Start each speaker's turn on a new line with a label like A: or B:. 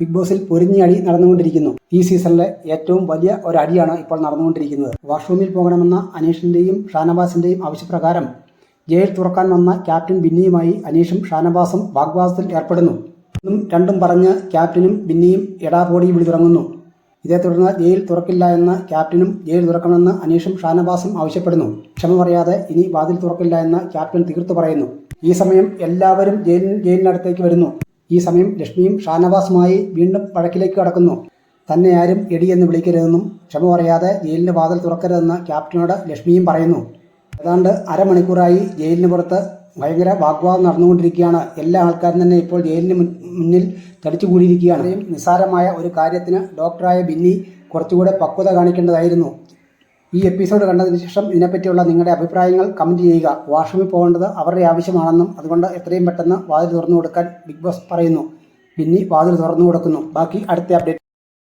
A: Big ബോസിൽ പൊരിഞ്ഞ അടി നടന്നുകൊണ്ടിരിക്കുന്നു. ഈ സീസണിലെ ഏറ്റവും വലിയ ഒരു അടിയാണ് ഇപ്പോൾ നടന്നുകൊണ്ടിരിക്കുന്നത്. വാഷ്റൂമിൽ പോകണമെന്ന അനീഷിന്റെയും ഷാനവാസിന്റെയും ആവശ്യപ്രകാരം ജയിൽ തുറക്കാൻ വന്ന ക്യാപ്റ്റൻ ബിന്നിയുമായി അനീഷും ഷാനവാസും വാഗ്വാദത്തിൽ ഏർപ്പെടുന്നു. ഒന്നും രണ്ടും പറഞ്ഞ് ക്യാപ്റ്റനും ബിന്നിയും എടാപോടി വിളി തുടങ്ങുന്നു ഇതേ തുടർന്ന് ജയിൽ തുറക്കില്ല എന്ന് ക്യാപ്റ്റനും ജയിൽ തുറക്കണമെന്ന് അനീഷും ഷാനവാസും ആവശ്യപ്പെടുന്നു. ക്ഷമ പറയാതെ ഇനി വാതിൽ തുറക്കില്ല എന്ന് ക്യാപ്റ്റൻ തീർത്തു പറയുന്നു. ഈ സമയം എല്ലാവരും ജയിലിന് ജയിലിനടുത്തേക്ക് വരുന്നു. ഈ സമയം ലക്ഷ്മിയും ഷാനവാസുമായി വീണ്ടും വഴക്കിലേക്ക് കടക്കുന്നു. തന്നെ ആരും എടി എന്ന് വിളിക്കരുതെന്നും ക്ഷമ പറയാതെ ജയിലിന് വാതിൽ തുറക്കരുതെന്ന് ക്യാപ്റ്റനോട് ലക്ഷ്മിയും പറയുന്നു. ഏതാണ്ട് അരമണിക്കൂറായി ജയിലിന് പുറത്ത് ഭയങ്കര വാഗ്വാദം നടന്നുകൊണ്ടിരിക്കുകയാണ്. എല്ലാ ആൾക്കാരും തന്നെ ഇപ്പോൾ ജയിലിന് മുന്നിൽ തടിച്ചുകൂടിയിരിക്കുകയാണ്. നിസ്സാരമായ ഒരു കാര്യത്തിന് ഡോക്ടറായ ബിന്നി കുറച്ചുകൂടെ പക്വത കാണിക്കേണ്ടതായിരുന്നു. ഈ എപ്പിസോഡ് കണ്ടതിന് ശേഷം ഇതിനെപ്പറ്റിയുള്ള നിങ്ങളുടെ അഭിപ്രായങ്ങൾ കമന്റ് ചെയ്യുക. വാഷ്റൂമിൽ പോകേണ്ടത് അവരുടെ ആവശ്യമാണെന്നും അതുകൊണ്ട് എത്രയും പെട്ടെന്ന് വാതിൽ തുറന്നു കൊടുക്കാൻ ബിഗ് ബോസ് പറയുന്നു. പിന്നെ വാതിൽ തുറന്നു കൊടുക്കുന്നു ബാക്കി അടുത്ത അപ്ഡേറ്റ്